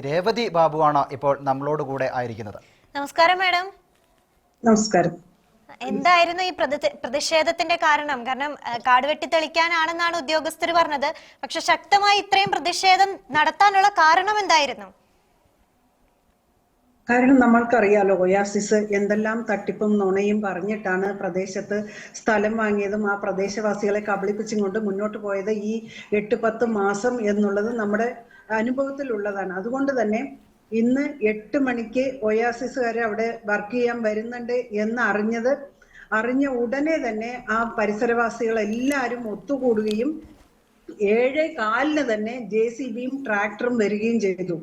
രേവതി ബാബുവാണ് ഇപ്പോൾ നമ്മളോട് കൂടെ ആയിരിക്കുന്നത്. നമസ്കാരം മാഡം. നമസ്കാരം. എന്തായിരുന്നു ഈ പ്രതി- പ്രതിഷേധത്തിന്റെ കാരണം? കാരണം കാട് വെട്ടി തെളിക്കാനാണെന്നാണ് ഉദ്യോഗസ്ഥർ പറഞ്ഞത്. പക്ഷെ ശക്തമായി ഇത്രയും പ്രതിഷേധം നടത്താനുള്ള കാരണം എന്തായിരുന്നു? കാരണം നമ്മൾക്കറിയാലോ ഒയാസിസ് എന്തെല്ലാം തട്ടിപ്പും നുണയും പറഞ്ഞിട്ടാണ് പ്രദേശത്ത് സ്ഥലം വാങ്ങിയതും ആ പ്രദേശവാസികളെ കബളിപ്പിച്ചും കൊണ്ട് മുന്നോട്ട് പോയത് ഈ എട്ട് പത്ത് മാസം എന്നുള്ളത് നമ്മുടെ അനുഭവത്തിലുള്ളതാണ്. അതുകൊണ്ട് തന്നെ ഇന്ന് എട്ട് മണിക്ക് ഒയാസിസുകാരെ അവിടെ വർക്ക് ചെയ്യാൻ വരുന്നുണ്ട് എന്ന് അറിഞ്ഞത് അറിഞ്ഞ ഉടനെ തന്നെ ആ പരിസരവാസികൾ എല്ലാവരും ഒത്തുകൂടുകയും ഏഴ് കാലിന് തന്നെ ജെ സി ബിയും ട്രാക്ടറും വരികയും ചെയ്തു.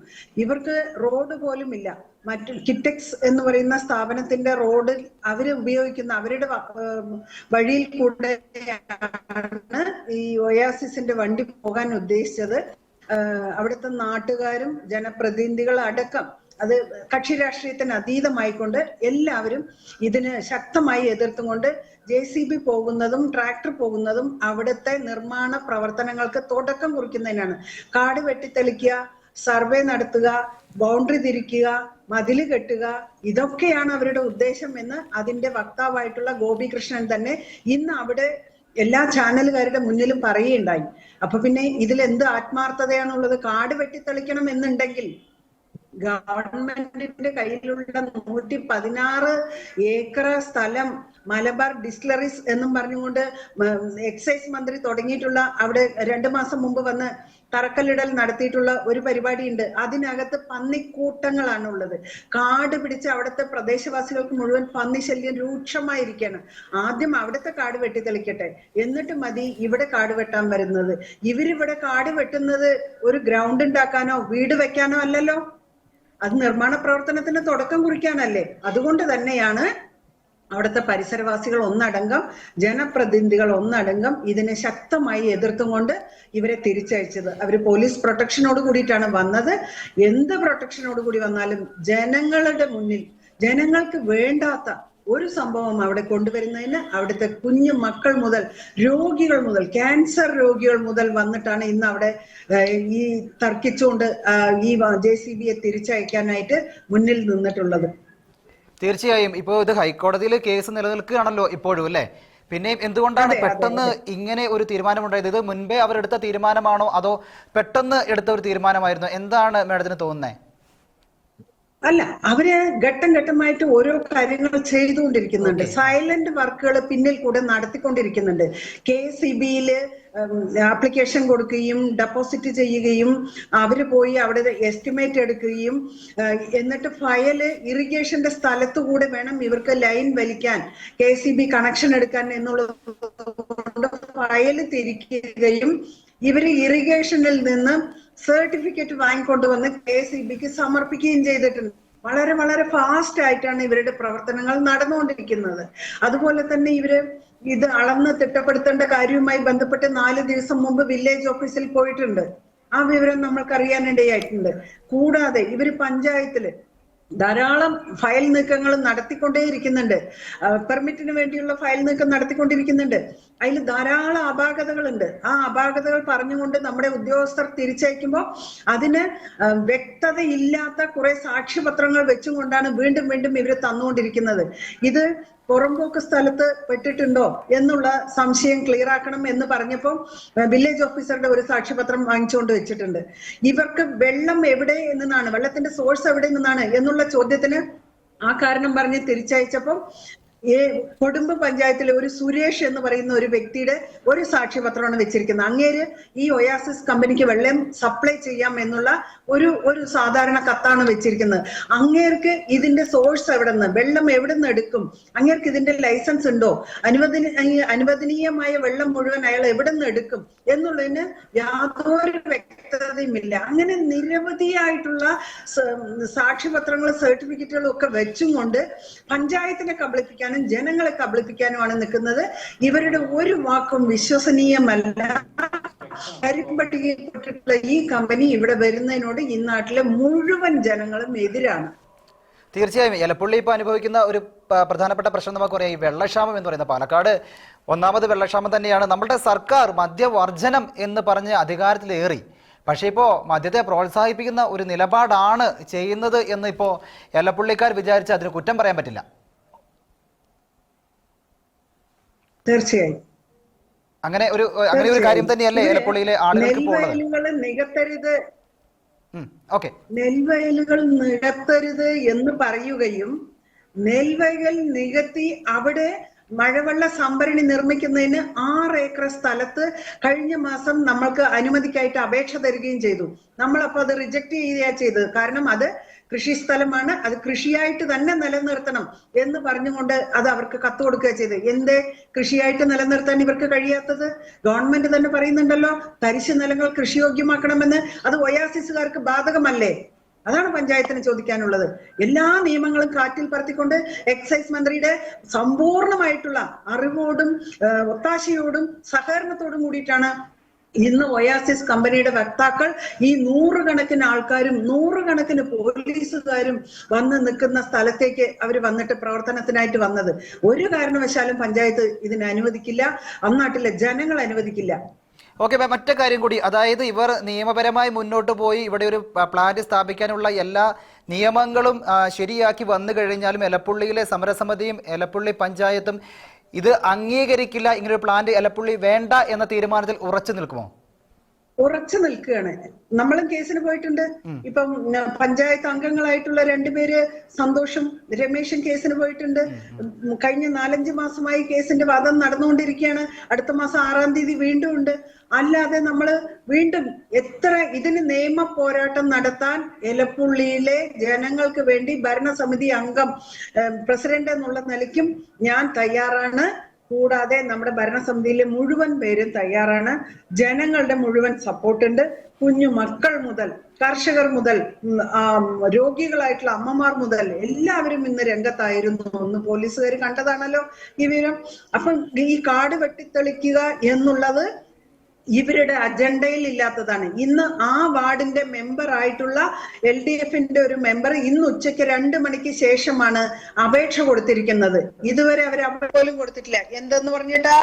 ഇവർക്ക് റോഡ് പോലും ഇല്ല മറ്റു കിറ്റക്സ് എന്ന് പറയുന്ന സ്ഥാപനത്തിന്റെ റോഡ് അവർ ഉപയോഗിക്കുന്ന അവരുടെ വഴിയിൽ കൂടെയാണ് ഈ ഒയാസിസിന്റെ വണ്ടി പോകാൻ ഉദ്ദേശിച്ചത്. അവിടുത്തെ നാട്ടുകാരും ജനപ്രതിനിധികൾ അടക്കം അത് കക്ഷി രാഷ്ട്രീയത്തിന് അതീതമായിക്കൊണ്ട് എല്ലാവരും ഇതിന് ശക്തമായി എതിർത്തുകൊണ്ട് ജെ സി ബി പോകുന്നതും ട്രാക്ടർ പോകുന്നതും അവിടുത്തെ നിർമ്മാണ പ്രവർത്തനങ്ങൾക്ക് തുടക്കം കുറിക്കുന്നതിനാണ്. കാട് വെട്ടിത്തെളിക്കുക സർവേ നടത്തുക ബൗണ്ടറി തിരിക്കുക മതിൽ കെട്ടുക ഇതൊക്കെയാണ് അവരുടെ ഉദ്ദേശം എന്ന് അതിന്റെ വക്താവായിട്ടുള്ള ഗോപികൃഷ്ണൻ തന്നെ ഇന്ന് അവിടെ എല്ലാ ചാനലുകാരുടെ മുന്നിലും പറയുകയുണ്ടായി. അപ്പൊ പിന്നെ ഇതിൽ എന്ത് ആത്മാർത്ഥതയാണുള്ളത് കാട് വെട്ടിത്തെളിക്കണം എന്നുണ്ടെങ്കിൽ ഗവൺമെന്റിന്റെ കയ്യിലുള്ള നൂറ്റി പതിനാറ് ഏക്കർ സ്ഥലം മലബാർ ഡിസ്റ്റിലറീസ് എന്നും പറഞ്ഞുകൊണ്ട് എക്സൈസ് മന്ത്രി തുടങ്ങിയിട്ടുള്ള അവിടെ രണ്ടു മാസം മുമ്പ് വന്ന് തറക്കല്ലിടൽ നടത്തിയിട്ടുള്ള ഒരു പരിപാടിയുണ്ട്. അതിനകത്ത് പന്നിക്കൂട്ടങ്ങളാണ് ഉള്ളത് കാട് പിടിച്ച് അവിടുത്തെ പ്രദേശവാസികൾക്ക് മുഴുവൻ പന്നി ശല്യം രൂക്ഷമായിരിക്കുകയാണ് ആദ്യം അവിടുത്തെ കാട് വെട്ടിത്തെളിക്കട്ടെ. എന്നിട്ട് മതി ഇവിടെ കാട് വെട്ടാൻ വരുന്നത്. ഇവരിവിടെ കാട് വെട്ടുന്നത് ഒരു ഗ്രൗണ്ട് ഉണ്ടാക്കാനോ വീട് വെക്കാനോ അല്ലല്ലോ? അത് നിർമ്മാണ പ്രവർത്തനത്തിന് തുടക്കം കുറിക്കാനല്ലേ? അതുകൊണ്ട് തന്നെയാണ് അവിടുത്തെ പരിസരവാസികൾ ഒന്നടങ്കം ജനപ്രതിനിധികൾ ഒന്നടങ്കം ഇതിനെ ശക്തമായി എതിർത്തും കൊണ്ട് ഇവരെ തിരിച്ചയച്ചത്. അവർ പോലീസ് പ്രൊട്ടക്ഷനോട് കൂടിയിട്ടാണ് വന്നത്. എന്ത് പ്രൊട്ടക്ഷനോട് കൂടി വന്നാലും ജനങ്ങളുടെ മുന്നിൽ ജനങ്ങൾക്ക് വേണ്ടാത്ത ഒരു സംഭവം അവിടെ കൊണ്ടുവരുന്നതിന് അവിടുത്തെ കുഞ്ഞു മക്കൾ മുതൽ രോഗികൾ മുതൽ ക്യാൻസർ രോഗികൾ മുതൽ വന്നിട്ടാണ് ഇന്ന് അവിടെ ഈ തർക്കിച്ചുകൊണ്ട് ഈ ജെ സി ബിയെ തിരിച്ചയക്കാനായിട്ട് മുന്നിൽ നിന്നിട്ടുള്ളത്. തീർച്ചയായും. ഇപ്പോൾ ഇത് ഹൈക്കോടതിയിൽ കേസ് നിലനിൽക്കുകയാണല്ലോ ഇപ്പോഴും അല്ലേ? പിന്നെ എന്തുകൊണ്ടാണ് പെട്ടെന്ന് ഇങ്ങനെ ഒരു തീരുമാനമുണ്ടായത്? ഇത് മുൻപേ അവരെടുത്ത തീരുമാനമാണോ? അതോ പെട്ടെന്ന് എടുത്ത ഒരു തീരുമാനമായിരുന്നോ? എന്താണ് മേഡത്തിന് തോന്നുന്നത് അല്ല അവർ ഘട്ടം ഘട്ടമായിട്ട് ഓരോ കാര്യങ്ങൾ ചെയ്തുകൊണ്ടിരിക്കുന്നുണ്ട്. സൈലന്റ് വർക്കുകൾ പിന്നിൽ കൂടെ നടത്തിക്കൊണ്ടിരിക്കുന്നുണ്ട്. കെ സി ബിയിൽ ആപ്ലിക്കേഷൻ കൊടുക്കുകയും ഡെപ്പോസിറ്റ് ചെയ്യുകയും അവർ പോയി അവിടെ എസ്റ്റിമേറ്റ് എടുക്കുകയും എന്നിട്ട് ഫയൽ ഇറിഗേഷന്റെ സ്ഥലത്തു കൂടെ വേണം ഇവർക്ക് ലൈൻ വലിക്കാൻ കെ സി ബി കണക്ഷൻ എടുക്കാൻ എന്നുള്ളത് കൊണ്ട് ഫയൽ തിരിക്കുകയും ഇവർ ഇറിഗേഷനിൽ നിന്ന് സർട്ടിഫിക്കറ്റ് വാങ്ങിക്കൊണ്ടുവന്ന് കെ സി ബിക്ക് സമർപ്പിക്കുകയും ചെയ്തിട്ടുണ്ട്. വളരെ വളരെ ഫാസ്റ്റ് ആയിട്ടാണ് ഇവരുടെ പ്രവർത്തനങ്ങൾ നടന്നുകൊണ്ടിരിക്കുന്നത്. അതുപോലെ തന്നെ ഇവർ ഇത് അളന്ന് തിട്ടപ്പെടുത്തേണ്ട കാര്യവുമായി ബന്ധപ്പെട്ട് നാല് ദിവസം മുമ്പ് വില്ലേജ് ഓഫീസിൽ പോയിട്ടുണ്ട്. ആ വിവരം നമ്മൾക്ക് അറിയാനിടയായിട്ടുണ്ട് കൂടാതെ ഇവർ പഞ്ചായത്തിൽ ധാരാളം ഫയൽ നീക്കങ്ങൾ നടത്തിക്കൊണ്ടേയിരിക്കുന്നുണ്ട്. പെർമിറ്റിന് വേണ്ടിയുള്ള ഫയൽ നീക്കം നടത്തിക്കൊണ്ടിരിക്കുന്നുണ്ട്. അതിൽ ധാരാളം അപാകതകളുണ്ട്. ആ അപാകതകൾ പറഞ്ഞുകൊണ്ട് നമ്മുടെ ഉദ്യോഗസ്ഥർ തിരിച്ചയക്കുമ്പോൾ അതിന് വ്യക്തതയില്ലാത്ത കുറെ സാക്ഷ്യപത്രങ്ങൾ വെച്ചുകൊണ്ടാണ് വീണ്ടും വീണ്ടും ഇവർ തന്നുകൊണ്ടിരിക്കുന്നത്. ഇത് പുറമ്പോക്ക് സ്ഥലത്ത് പെട്ടിട്ടുണ്ടോ എന്നുള്ള സംശയം ക്ലിയർ ആക്കണം എന്ന് പറഞ്ഞപ്പോൾ വില്ലേജ് ഓഫീസറുടെ ഒരു സാക്ഷ്യപത്രം വാങ്ങിച്ചുകൊണ്ട് വെച്ചിട്ടുണ്ട്. ഇവർക്ക് വെള്ളം എവിടെ നിന്നാണ് വെള്ളത്തിന്റെ സോഴ്സ് എവിടെ നിന്നാണ് എന്നുള്ള ചോദ്യത്തിന് ആ കാരണം പറഞ്ഞ് തിരിച്ചയച്ചപ്പം ഈ കൊടുമ്പ് പഞ്ചായത്തിലെ ഒരു സുരേഷ് എന്ന് പറയുന്ന ഒരു വ്യക്തിയുടെ ഒരു സാക്ഷ്യപത്രമാണ് വെച്ചിരിക്കുന്നത്. അങ്ങേര് ഈ ഒയാസിസ് കമ്പനിക്ക് വെള്ളം സപ്ലൈ ചെയ്യാം എന്നുള്ള ഒരു ഒരു സാധാരണ കത്താണ് വെച്ചിരിക്കുന്നത്. അങ്ങേർക്ക് ഇതിന്റെ സോഴ്സ് എവിടെ നിന്ന് വെള്ളം എവിടെ നിന്ന് എടുക്കും? അങ്ങേർക്ക് ഇതിന്റെ ലൈസൻസ് ഉണ്ടോ? അനുവദന അനുവദനീയമായ വെള്ളം മുഴുവൻ അയാൾ എവിടെ നിന്ന് എടുക്കും എന്നുള്ളതിന് യാതൊരു വ്യക്തതയുമില്ല. അങ്ങനെ നിരവധിയായിട്ടുള്ള സാക്ഷ്യപത്രങ്ങളും സർട്ടിഫിക്കറ്റുകളും ഒക്കെ വെച്ചും കൊണ്ട് പഞ്ചായത്തിനെ കബളിപ്പിക്കാനും ജനങ്ങളെ കബളിപ്പിക്കാനുമാണ് നിൽക്കുന്നത്. ഇവരുടെ ഒരു വാക്കും വിശ്വസനീയമല്ല. കരിമ്പട്ടികയിൽപ്പെട്ടിട്ടുള്ള ഈ കമ്പനി ഇവിടെ വരുന്നതിനോട് ഈ നാട്ടിലെ മുഴുവൻ ജനങ്ങളും എതിരാണ്. തീർച്ചയായും എലപ്പുള്ളി ഇപ്പോൾ അനുഭവിക്കുന്ന ഒരു പ്രധാനപ്പെട്ട പ്രശ്നം നമുക്ക് പറയാം. ഈ വെള്ളക്ഷാമം എന്ന് പറയുന്നത് പാലക്കാട് ഒന്നാമത് വെള്ളക്ഷാമം തന്നെയാണ്. നമ്മുടെ സർക്കാർ മദ്യവർജനം എന്ന് പറഞ്ഞ് അധികാരത്തിലേറി. പക്ഷേ ഇപ്പോൾ മദ്യത്തെ പ്രോത്സാഹിപ്പിക്കുന്ന ഒരു നിലപാടാണ് ചെയ്യുന്നത് എന്ന് ഇപ്പോൾ എലപ്പുള്ളിക്കാർ വിചാരിച്ച് അതിന് കുറ്റം പറയാൻ പറ്റില്ല. തീർച്ചയായും. അങ്ങനെ ഒരു അങ്ങനെ ഒരു കാര്യം തന്നെയല്ലേ ഏലപ്പുള്ളിയിലെ ആളുകൾക്ക് നികത്തരുത്. ഓക്കെ. നെൽവയലുകൾ നികത്തരുത് എന്ന് പറയുകയും നെൽവയൽ നികത്തി അവിടെ മഴവെള്ള സംഭരണി നിർമ്മിക്കുന്നതിന് ആറ് ഏക്കർ സ്ഥലത്ത് കഴിഞ്ഞ മാസം നമ്മൾക്ക് അനുമതിക്കായിട്ട് അപേക്ഷ തരികയും ചെയ്തു. നമ്മളപ്പോ അത് റിജക്ട് ചെയ്യുകയാ ചെയ്തത്. കാരണം അത് കൃഷി സ്ഥലമാണ്. അത് കൃഷിയായിട്ട് തന്നെ നിലനിർത്തണം എന്ന് പറഞ്ഞുകൊണ്ട് അത് അവർക്ക് കത്ത് കൊടുക്കുക ചെയ്ത് എന്തേ? കൃഷിയായിട്ട് നിലനിർത്താൻ ഇവർക്ക് കഴിയാത്തത്? ഗവൺമെന്റ് തന്നെ പറയുന്നുണ്ടല്ലോ തരിശു നിലങ്ങൾ കൃഷിയോഗ്യമാക്കണമെന്ന് അത് ഒയാസിസുകാർക്ക് ബാധകമല്ലേ? അതാണ് പഞ്ചായത്തിന് ചോദിക്കാനുള്ളത്. എല്ലാ നിയമങ്ങളും കാറ്റിൽ പറത്തിക്കൊണ്ട് എക്സൈസ് മന്ത്രിയുടെ സമ്പൂർണമായിട്ടുള്ള അറിവോടും ഒത്താശയോടും സഹകരണത്തോടും കൂടിയിട്ടാണ് ഇന്ന് ഒയാസിസ് കമ്പനിയുടെ വക്താക്കൾ ഈ നൂറുകണക്കിന് ആൾക്കാരും നൂറുകണക്കിന് പോലീസുകാരും വന്ന് നിൽക്കുന്ന സ്ഥലത്തേക്ക് അവർ വന്നിട്ട് പ്രവർത്തനത്തിനായിട്ട് വന്നത്. ഒരു കാരണവശാലും പഞ്ചായത്ത് ഇതിന് അനുവദിക്കില്ല. അന്നാട്ടിലെ ജനങ്ങൾ അനുവദിക്കില്ല. ഓക്കെ മറ്റേ കാര്യം കൂടി. അതായത് ഇവർ നിയമപരമായി മുന്നോട്ട് പോയി ഇവിടെ ഒരു പ്ലാന്റ് സ്ഥാപിക്കാനുള്ള എല്ലാ നിയമങ്ങളും ശരിയാക്കി വന്നു കഴിഞ്ഞാലും എലപ്പുള്ളിയിലെ സമരസമിതിയും എലപ്പുള്ളി പഞ്ചായത്തും ഇത് അംഗീകരിക്കില്ല. ഇങ്ങനൊരു പ്ലാന്റ് എലപ്പുള്ളി വേണ്ട എന്ന തീരുമാനത്തിൽ ഉറച്ചു നിൽക്കുമോ? ഉറച്ചു നിൽക്കുകയാണ്. നമ്മളും കേസിന് പോയിട്ടുണ്ട്. ഇപ്പം പഞ്ചായത്ത് അംഗങ്ങളായിട്ടുള്ള രണ്ടുപേര് സന്തോഷം രമേശും കേസിന് പോയിട്ടുണ്ട്. കഴിഞ്ഞ നാലഞ്ച് മാസമായി കേസിന്റെ വാദം നടന്നുകൊണ്ടിരിക്കുകയാണ്. അടുത്ത മാസം ആറാം തീയതി വീണ്ടും ഉണ്ട്. അല്ലാതെ നമ്മൾ വീണ്ടും എത്ര ഇതിന് നിയമ പോരാട്ടം നടത്താൻ എലപ്പുള്ളിയിലെ ജനങ്ങൾക്ക് വേണ്ടി ഭരണസമിതി അംഗം പ്രസിഡന്റ് എന്നുള്ള നിലയ്ക്കും ഞാൻ തയ്യാറാണ്. കൂടാതെ നമ്മുടെ ഭരണസമിതിയിലെ മുഴുവൻ പേരും തയ്യാറാണ്. ജനങ്ങളുടെ മുഴുവൻ സപ്പോർട്ടുണ്ട് കുഞ്ഞു മക്കൾ മുതൽ കർഷകർ മുതൽ രോഗികളായിട്ടുള്ള അമ്മമാർ മുതൽ എല്ലാവരും ഇന്ന് രംഗത്തായിരുന്നു. ഒന്ന് പോലീസുകാർ കണ്ടതാണല്ലോ ഈ വിവരം. അപ്പം ഈ കാട് വെട്ടിത്തെളിക്കുക എന്നുള്ളത് ഇവരുടെ അജണ്ടയിൽ ഇല്ലാത്തതാണ്. ഇന്ന് ആ വാർഡിന്റെ മെമ്പർ ആയിട്ടുള്ള എൽ ഡി എഫിന്റെ ഒരു മെമ്പർ ഇന്ന് ഉച്ചയ്ക്ക് രണ്ട് മണിക്ക് ശേഷമാണ് അപേക്ഷ കൊടുത്തിരിക്കുന്നത്. ഇതുവരെ അവർ അപേക്ഷ പോലും കൊടുത്തിട്ടില്ല. എന്തെന്ന് പറഞ്ഞിട്ടാ?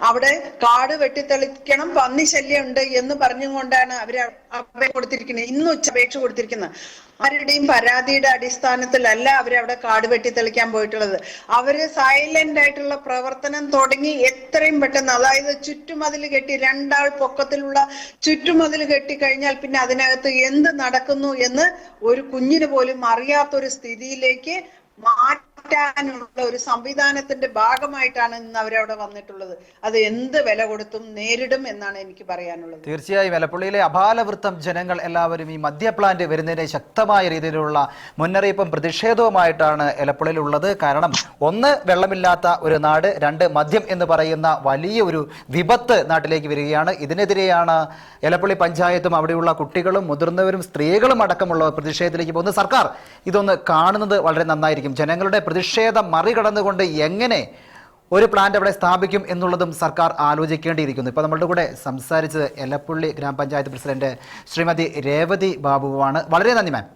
അവിടെ കാട് വെട്ടിത്തെളിക്കണം പന്നി ശല്യം ഉണ്ട് എന്ന് പറഞ്ഞുകൊണ്ടാണ് അവർ അപേക്ഷ കൊടുത്തിരിക്കുന്നത് ഇന്ന് ഉച്ച അപേക്ഷ കൊടുത്തിരിക്കുന്നത് ആരുടെയും പരാതിയുടെ അടിസ്ഥാനത്തിലല്ല അവരവിടെ കാട് വെട്ടി തെളിക്കാൻ പോയിട്ടുള്ളത്. അവർ സൈലന്റ് ആയിട്ടുള്ള പ്രവർത്തനം തുടങ്ങി എത്രയും പെട്ടെന്ന് അതായത് ചുറ്റുമതിൽ കെട്ടി രണ്ടാൾ പൊക്കത്തിലുള്ള ചുറ്റുമതിൽ കെട്ടി കഴിഞ്ഞാൽ പിന്നെ അതിനകത്ത് എന്ത് നടക്കുന്നു എന്ന് ഒരു കുഞ്ഞിന് പോലും അറിയാത്തൊരു സ്ഥിതിയിലേക്ക് മാറ്റാനുള്ള ഒരു സംവിധാനത്തിന്റെ ഭാഗമായിട്ടാണ് ഇന്ന് അവരവിടെ വന്നിട്ടുള്ളത്. അത് എന്ത് വില കൊടുത്തും നേരിടും എന്നാണ് എനിക്ക് പറയാനുള്ളത്. തീർച്ചയായും എലപ്പുള്ളിയിലെ അപാലവൃത്തം ജനങ്ങൾ എല്ലാവരും ഈ മദ്യ പ്ലാന്റ് വരുന്നതിന് ശക്തമായ രീതിയിലുള്ള മുന്നറിയിപ്പും പ്രതിഷേധവുമായിട്ടാണ് എലപ്പുള്ളിയിൽ ഉള്ളത് കാരണം ഒന്ന് വെള്ളമില്ലാത്ത ഒരു നാട് രണ്ട് മദ്യം എന്ന് പറയുന്ന വലിയ ഒരു വിപത്ത് നാട്ടിലേക്ക് വരികയാണ്. ഇതിനെതിരെയാണ് ഇലപ്പള്ളി പഞ്ചായത്തും അവിടെയുള്ള കുട്ടികളും മുതിർന്നവരും സ്ത്രീകളും അടക്കമുള്ള പ്രതിഷേധത്തിലേക്ക് പോകുന്നത്. സർക്കാർ ഇതൊന്ന് കാണുന്നത് വളരെ നന്നായിരിക്കും. ജനങ്ങളുടെ പ്രതിഷേധം മറികടന്നുകൊണ്ട് എങ്ങനെ ഒരു പ്ലാന്റ് അവിടെ സ്ഥാപിക്കും എന്നുള്ളതും സർക്കാർ ആലോചിക്കേണ്ടിയിരിക്കുന്നു. ഇപ്പോൾ നമ്മളുടെ കൂടെ സംസാരിച്ചത് എലപ്പുള്ളി ഗ്രാമപഞ്ചായത്ത് പ്രസിഡന്റ് ശ്രീമതി രേവതി ബാബുവാണ്. വളരെ നന്ദി മാം